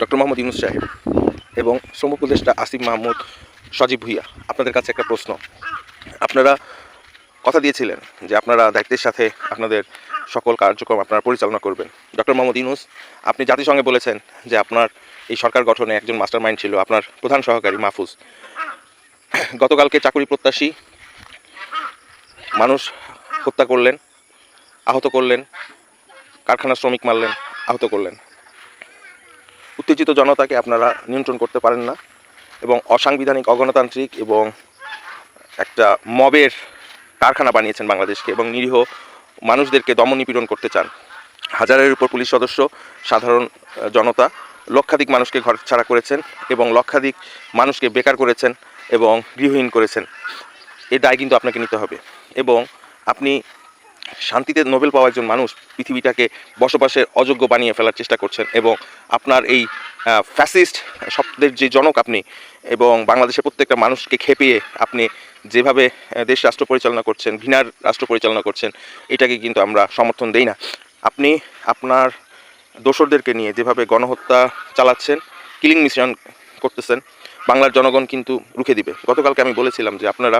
Doctor Mohammad Yunus সাহেব এবং শ্রম উপদেষ্টা আসিফ মাহমুদ, সজীব ভুইয়া, আপনাদের কাছে একটা প্রশ্ন। আপনারা কথা দিয়েছিলেন যে আপনারা দায়িত্বের সাথে আপনাদের সকল কার্যক্রম আপনারা পরিচালনা করবেন। ডক্টর মোহাম্মদ ইউনুস, আপনি জাতিসংঘে বলেছেন যে আপনার এই সরকার গঠনে একজন মাস্টার মাইন্ড ছিল, আপনার প্রধান সহকারী মাহফুজ। গতকালকে চাকরি প্রত্যাশী মানুষ হত্যা করলেন, আহত করলেন কারখানা শ্রমিক মারলেন, আহত করলেন। উত্তেজিত জনতাকে আপনারা নিয়ন্ত্রণ করতে পারেন না এবং অসাংবিধানিক অগণতান্ত্রিক এবং একটা মবের কারখানা বানিয়েছেন বাংলাদেশকে এবং নিরীহ মানুষদেরকে দমন নিপীড়ন করতে চান। হাজারের উপর পুলিশ সদস্য, সাধারণ জনতা লক্ষাধিক মানুষকে ঘর ছাড়া করেছেন এবং লক্ষাধিক মানুষকে বেকার করেছেন এবং গৃহহীন করেছেন। এ দায় কিন্তু আপনাকে নিতে হবে এবং আপনি শান্তিতে নোবেল পাওয়া একজন মানুষ পৃথিবীটাকে বসবাসের অযোগ্য বানিয়ে ফেলার চেষ্টা করছেন এবং আপনার এই ফ্যাসিস্ট শব্দের যে জনক আপনি এবং বাংলাদেশের প্রত্যেকটা মানুষকে খেপিয়ে আপনি যেভাবে দেশ রাষ্ট্র পরিচালনা করছেন, ঘৃণার রাষ্ট্র পরিচালনা করছেন, এটাকে কিন্তু আমরা সমর্থন দেই না। আপনি আপনার দোসরদেরকে নিয়ে যেভাবে গণহত্যা চালাচ্ছেন কিলিং মিশন করতেছেন, বাংলার জনগণ কিন্তু রুখে দিবে। গতকালকে আমি বলেছিলাম যে আপনারা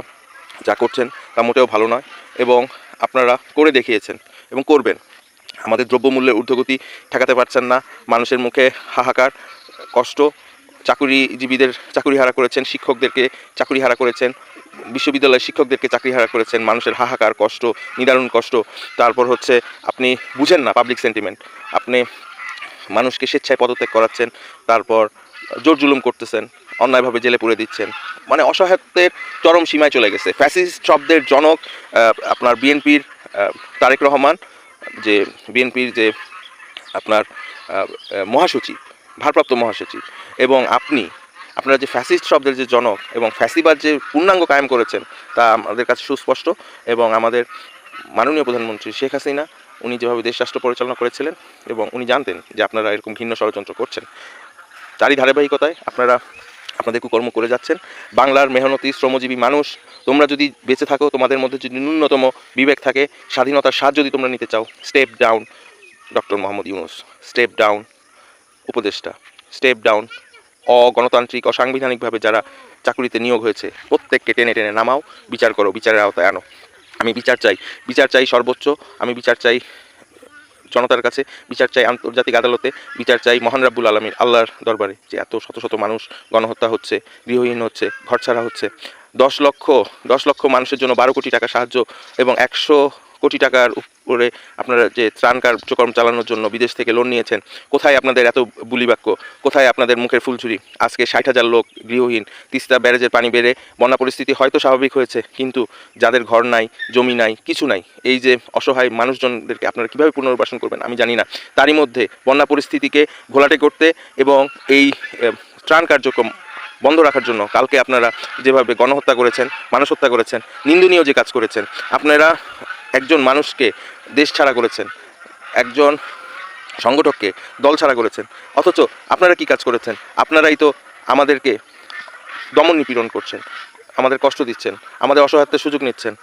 যা করছেন তা মোটেও ভালো নয় এবং আপনারা করে দেখিয়েছেন এবং করবেন। আমাদের দ্রব্যমূল্যের ঊর্ধ্বগতি ঠেকাতে পারছেন না। মানুষের মুখে হাহাকার, কষ্ট, চাকুরিজীবীদের চাকুরি হারা করেছেন, শিক্ষকদেরকে চাকুরি হারা করেছেন, বিশ্ববিদ্যালয়ের শিক্ষকদেরকে চাকরি হারা করেছেন। মানুষের হাহাকার, কষ্ট, নিদারুণ কষ্ট। তারপর হচ্ছে আপনি বুঝেন না পাবলিক সেন্টিমেন্ট আপনি মানুষকে স্বেচ্ছায় পদত্যাগ করাচ্ছেন, তারপর জোর জুলুম করতেছেন। অন্যায়ভাবে জেলে পুরে দিচ্ছেন। মানে অসহায়ত্বের চরম সীমায় চলে গেছে। ফ্যাসিস্ট শব্দের জনক আপনার বিএনপির তারেক রহমান, যে বিএনপির যে আপনার মহাসচিব, ভারপ্রাপ্ত মহাসচিব, এবং আপনি, আপনারা যে ফ্যাসিস্ট শব্দের যে জনক এবং ফ্যাসিবাদ যে পূর্ণাঙ্গ কায়েম করেছেন, তা আমাদের কাছে সুস্পষ্ট এবং আমাদের মাননীয় প্রধানমন্ত্রী শেখ হাসিনা, উনি যেভাবে দেশ রাষ্ট্র পরিচালনা করেছিলেন এবং উনি জানতেন যে আপনারা এরকম ঘৃণ্য ষড়যন্ত্র করছেন। তারই ধারাবাহিকতায় আপনারা আপনাদের কুকর্ম করে যাচ্ছেন। বাংলার মেহনতি, শ্রমজীবী মানুষ, তোমরা যদি বেঁচে থাকো, তোমাদের মধ্যে যদি ন্যূনতম বিবেক থাকে, স্বাধীনতার স্বাদ যদি তোমরা নিতে চাও step down doctor Mohammad Yunus step down উপদেষ্টা স্টেপ ডাউন অগণতান্ত্রিক, অসাংবিধানিকভাবে যারা চাকুরিতে নিয়োগ হয়েছে, প্রত্যেককে টেনে টেনে নামাও, বিচার করো, বিচারের আওতায় আনো। আমি বিচার চাই বিচার চাই সর্বোচ্চ, আমি বিচার চাই জনতার কাছে বিচার চাই আন্তর্জাতিক আদালতে, বিচার চাই মহান রাব্বুল আলমীর আল্লাহর দরবারে, যে এত শত শত মানুষ গণহত্যা হচ্ছে, গৃহহীন হচ্ছে, ঘরছাড়া হচ্ছে। দশ লক্ষ দশ লক্ষ মানুষের জন্য বারো কোটি টাকা সাহায্য এবং একশো কোটি টাকার উপরে আপনারা যে ত্রাণ কার্যক্রম চালানোর জন্য বিদেশ থেকে লোন নিয়েছেন, কোথায় আপনাদের এত বুলি বাক্য কোথায় আপনাদের মুখের ফুলঝুরি? আজকে ষাট হাজার লোক গৃহহীন, তিস্তা ব্যারেজের পানি বেড়ে বন্যা পরিস্থিতি হয়তো স্বাভাবিক হয়েছে, কিন্তু যাদের ঘর নাই, জমি নাই, কিছু নাই, এই যে অসহায় মানুষজনদেরকে আপনারা কীভাবে পুনর্বাসন করবেন আমি জানি না। তারই মধ্যে বন্যা পরিস্থিতিকে ঘোলাটে করতে এবং এই ত্রাণ কার্যক্রম বন্ধ রাখার জন্য কালকে আপনারা যেভাবে গণহত্যা করেছেন, মানুষ হত্যা করেছেন, নিন্দনীয় যে কাজ করেছেন, আপনারা একজন মানুষকে দেশ ছাড়া করেছেন, একজন সংগঠককে দল ছাড়া করেছেন। অথচ আপনারা কি কাজ করেছেন? আপনারাই তো আমাদেরকে দমন নিপীড়ন করছেন, আমাদের কষ্ট দিচ্ছেন, আমাদের অসহায়ত্বের সুযোগ নিচ্ছেন।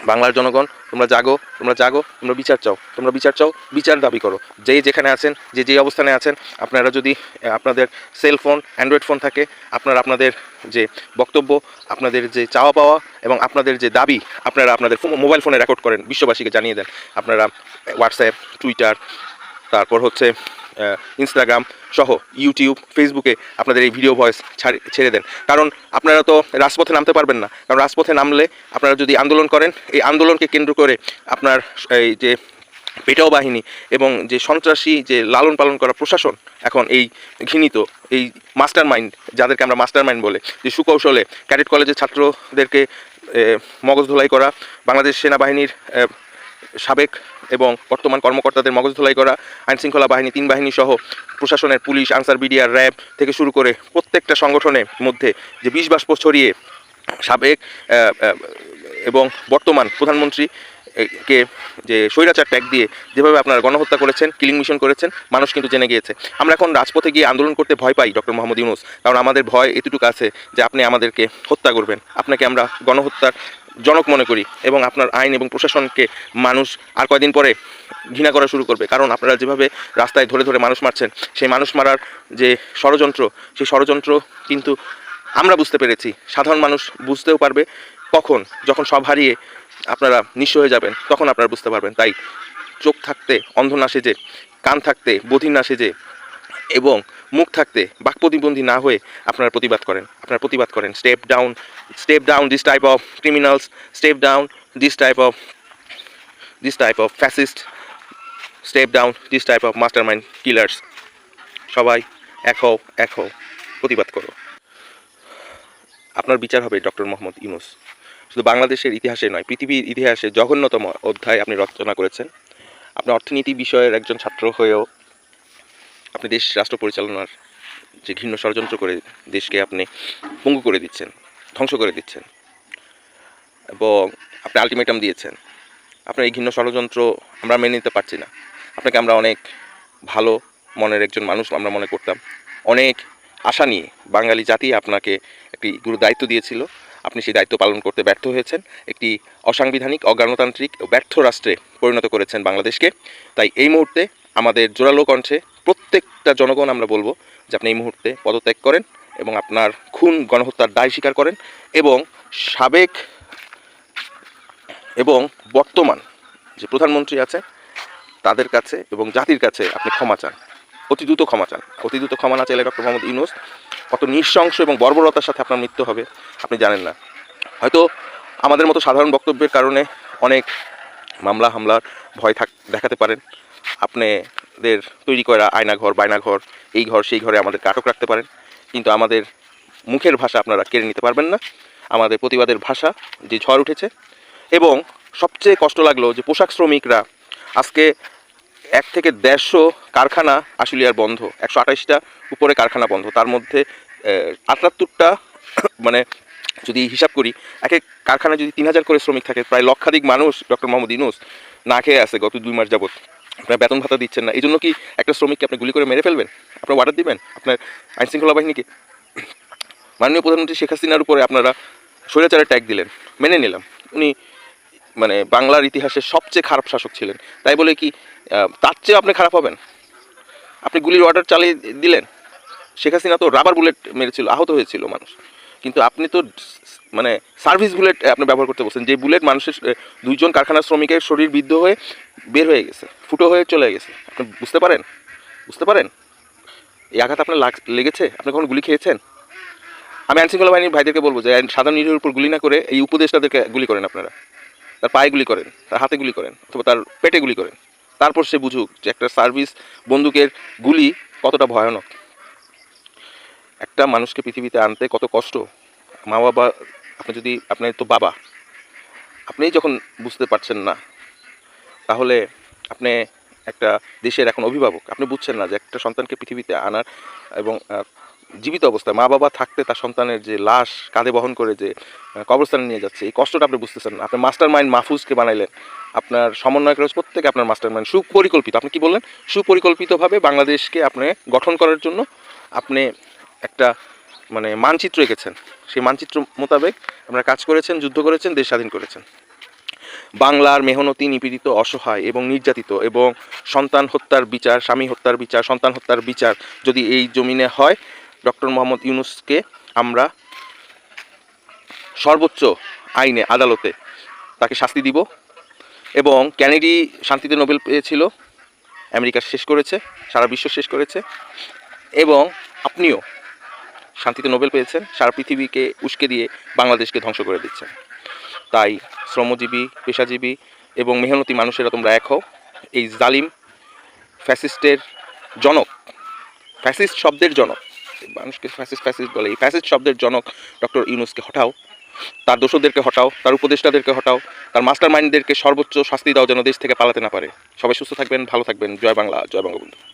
বাংলার জনগণ, তোমরা জাগো তোমরা জাগো, তোমরা বিচার চাও, তোমরা বিচার চাও, বিচার দাবি করো। যে যেখানে আছেন, যে যে অবস্থানে আছেন, আপনারা যদি আপনাদের সেল ফোন অ্যান্ড্রয়েড ফোন থাকে, আপনারা আপনাদের যে বক্তব্য, আপনাদের যে চাওয়া পাওয়া এবং আপনাদের যে দাবি, আপনারা আপনাদের মোবাইল ফোনে রেকর্ড করেন, বিশ্ববাসীকে জানিয়ে দেন। আপনারা হোয়াটসঅ্যাপ টুইটার তারপর হচ্ছে ইনস্টাগ্রাম সহ ইউটিউব ফেসবুকে আপনাদের এই ভিডিও ভয়েস ছেড়ে দেন। কারণ আপনারা তো রাজপথে নামতে পারবেন না। কারণ রাজপথে নামলে আপনারা যদি আন্দোলন করেন, এই আন্দোলনকে কেন্দ্র করে আপনার এই যে পেটাও বাহিনী এবং যে সন্ত্রাসী যে লালন পালন করা প্রশাসন এখন এই ঘৃণিত, এই মাস্টার মাইন্ড যাদেরকে আমরা মাস্টার মাইন্ড বলে, যে সুকৌশলে ক্যাডেট কলেজের ছাত্রদেরকে মগজ ধোলাই করা, বাংলাদেশ সেনাবাহিনীর সাবেক এবং বর্তমান কর্মকর্তাদের মগজ ধোলাই করা আইনশৃঙ্খলা বাহিনী, তিন বাহিনী সহ প্রশাসনের পুলিশ, আনসার বিডিআর, র্যাব থেকে শুরু করে প্রত্যেকটা সংগঠনের মধ্যে যে বিষ বাষ্প ছড়িয়ে সাবেক এবং বর্তমান প্রধানমন্ত্রী কে, যে স্বৈরাচার ট্যাগ দিয়ে যেভাবে আপনারা গণহত্যা করেছেন কিলিং মিশন করেছেন, মানুষ কিন্তু জেনে গিয়েছে। আমরা এখন রাজপথে গিয়ে আন্দোলন করতে ভয় পাই, ডক্টর মোহাম্মদ ইউনুস, কারণ আমাদের ভয় এতটুকু আছে যে আপনি আমাদেরকে হত্যা করবেন। আপনাকে আমরা গণহত্যার জনক মনে করি এবং আপনার আইন এবং প্রশাসনকে মানুষ আর কয়দিন পরে ঘৃণা করা শুরু করবে। কারণ আপনারা যেভাবে রাস্তায় ধরে ধরে মানুষ মারছেন, সেই মানুষ মারার যে ষড়যন্ত্র, সেই ষড়যন্ত্র কিন্তু আমরা বুঝতে পেরেছি। সাধারণ মানুষ বুঝতেও পারবে কখন, যখন সব হারিয়ে আপনারা নিঃস্ব হয়ে যাবেন, তখন আপনারা বুঝতে পারবেন, তাই চোখ থাকতে অন্ধ না সেজে কান থাকতে বধির না সেজে এবং মুখ থাকতে বাক প্রতিবন্ধী না হয়ে আপনারা প্রতিবাদ করেন। আপনারা প্রতিবাদ করেন step down step down this type of criminals step down this type of this type of fascist step down this type of mastermind killers সবাই এক হও এক হও, প্রতিবাদ করো। আপনার বিচার হবে, ডক্টর মোহাম্মদ ইউনুস। শুধু বাংলাদেশের ইতিহাসে নয়, পৃথিবীর ইতিহাসে জঘন্যতম অধ্যায় আপনি রচনা করেছেন। আপনি অর্থনীতি বিষয়ের একজন ছাত্র হয়েও আপনি দেশ রাষ্ট্র পরিচালনার যে ঘৃণ্য ষড়যন্ত্র করে দেশকে আপনি পঙ্গু করে দিচ্ছেন, ধ্বংস করে দিচ্ছেন, এবং আপনি আলটিমেটাম দিয়েছেন। আপনার এই ঘৃণ্য ষড়যন্ত্র আমরা মেনে নিতে পারছি না। আপনাকে আমরা অনেক ভালো মনের একজন মানুষ আমরা মনে করতাম। অনেক আশা নিয়ে বাঙালি জাতি আপনাকে একটি গুরু দায়িত্ব দিয়েছিল। আপনি সেই দায়িত্ব পালন করতে ব্যর্থ হয়েছেন। একটি অসাংবিধানিক অগণতান্ত্রিক ও ব্যর্থ রাষ্ট্রে পরিণত করেছেন বাংলাদেশকে। তাই এই মুহূর্তে আমাদের জোরালো কণ্ঠে প্রত্যেকটা জনগণ আমরা বলব যে আপনি এই মুহূর্তে পদত্যাগ করেন এবং আপনার খুন, গণহত্যার দায় স্বীকার করেন এবং সাবেক এবং বর্তমান যে প্রধানমন্ত্রী আছে তাদের কাছে এবং জাতির কাছে আপনি ক্ষমা চান। অতি দ্রুত ক্ষমা চান। অতি দ্রুত ক্ষমা না চাইলে ডক্টর মোহাম্মদ ইউনুস কত নৃশংস এবং বর্বরতার সাথে আপনার মৃত্যু হবে, আপনি জানেন না। হয়তো আমাদের মতো সাধারণ বক্তব্যের কারণে অনেক মামলা, হামলার ভয় থাক, দেখাতে পারেন। আপনাদের তৈরি করা আয়নাঘর, বায়নাঘর, এই ঘর, সেই ঘরে আমাদেরকে আটক রাখতে পারেন। কিন্তু আমাদের মুখের ভাষা আপনারা কেড়ে নিতে পারবেন না। আমাদের প্রতিবাদের ভাষা যে ঝড় উঠেছে। এবং সবচেয়ে কষ্ট লাগল যে পোশাক শ্রমিকরা আজকে এক থেকে দেড়শো কারখানা আশুলিয়ার বন্ধ, একশো আঠাশটা উপরে কারখানা বন্ধ। তার মধ্যে আটাত্তরটা মানে যদি হিসাব করি, এক এক কারখানায় যদি তিন হাজার করে শ্রমিক থাকে, প্রায় লক্ষাধিক মানুষ ডক্টর মোহাম্মদ ইনুস না খেয়ে আছে গত দুই মাস যাবত আপনার বেতন ভাতা দিচ্ছেন না। এই জন্য কি একটা শ্রমিককে আপনি গুলি করে মেরে ফেলবেন? আপনার অর্ডার দিবেন? আপনার আইনশৃঙ্খলা বাহিনীকে? মাননীয় প্রধানমন্ত্রী শেখ হাসিনার উপরে আপনারা স্বৈরাচারের ট্যাগ দিলেন। মেনে নিলাম। উনি মানে বাংলার ইতিহাসের সবচেয়ে খারাপ শাসক ছিলেন। তাই বলে কি তার চেয়ে আপনি খারাপ হবেন? আপনি গুলির অর্ডার চালিয়ে দিলেন। শেখ হাসিনা তো রাবার বুলেট মেরেছিল, আহত হয়েছিল মানুষ। কিন্তু আপনি তো মানে সার্ভিস বুলেট আপনি ব্যবহার করতে বলছেন। যে বুলেট মানুষের দুইজন কারখানার শ্রমিকের শরীর বিদ্ধ হয়ে বের হয়ে গেছে, ফুটো হয়ে চলে গেছে। আপনি বুঝতে পারেন? বুঝতে পারেন? এই আঘাত আপনার লাগ- লেগেছে? আপনি কখন গুলি খেয়েছেন? আমি আইনশৃঙ্খলা বাহিনীর ভাইদেরকে বলব যে সাধারণ নিরীহের উপর গুলি না করে এই উপদেষ্টাদেরকে গুলি করেন আপনারা। তার পায়ে গুলি করেন, তার হাতে গুলি করেন অথবা তার পেটে গুলি করেন। তারপর সে বুঝুক যে একটা সার্ভিস বন্দুকের গুলি কতটা ভয়ানক। একটা মানুষকে পৃথিবীতে আনতে কত কষ্ট। মা বাবা, আপনি যদি, আপনার তো বাবা, আপনি যখন বুঝতে পারছেন না, তাহলে আপনি একটা দেশের এখন অভিভাবক, আপনি বুঝছেন না যে একটা সন্তানকে পৃথিবীতে আনার এবং জীবিত অবস্থায়, মা বাবা থাকতে তার সন্তানের যে লাশ কাঁধে বহন করে যে কবরস্থানে নিয়ে যাচ্ছে, এই কষ্টটা আপনি বুঝতেছেন না। আপনি মাস্টার মাইন্ড মাহফুজকে বানাইলেন। আপনার রয়েছে প্রত্যেকে আপনার মাস্টার মাইন্ড সুপরিকল্পিত। আপনি কি বললেন? সুপরিকল্পিতভাবে বাংলাদেশকে আপনি গঠন করার জন্য আপনি একটা মানে মানচিত্র এঁকেছেন। সেই মানচিত্র মোতাবেক আপনারা কাজ করেছেন, যুদ্ধ করেছেন, দেশ স্বাধীন করেছেন। বাংলার মেহনতি, নিপীড়িত, অসহায় এবং নির্যাতিত এবং সন্তান হত্যার বিচার, স্বামী হত্যার বিচার, সন্তান হত্যার বিচার যদি এই জমিনে হয় ডক্টর মোহাম্মদ ইউনুসকে আমরা সর্বোচ্চ আইনে, আদালতে তাকে শাস্তি দিব এবং ক্যানেডি শান্তিতে নোবেল পেয়েছিল, আমেরিকা শেষ করেছে, সারা বিশ্ব শেষ করেছে এবং আপনিও শান্তিতে নোবেল পেয়েছেন, সারা পৃথিবীকে উস্কে দিয়ে বাংলাদেশকে ধ্বংস করে দিচ্ছেন। তাই শ্রমজীবী, পেশাজীবী এবং মেহনতি মানুষেরা তোমরা এক হও। এই জালিম ফ্যাসিস্টের জনক, ফ্যাসিস্ট শব্দের জনক মানুষকে ফ্যাসিস ফ্যাসিস বলে। এই ফ্যাসিস শব্দের জনক ডক্টর ইউনুসকে হটাও, তার দোষদেরকে হটাও, তার উপদেষ্টাদেরকে হটাও, তার মাস্টার মাইন্ডদেরকে সর্বোচ্চ শাস্তি দাও যেন দেশ থেকে পালাতে না পারে। সবাই সুস্থ থাকবেন, ভালো থাকবেন। জয় বাংলা, জয় বঙ্গবন্ধু।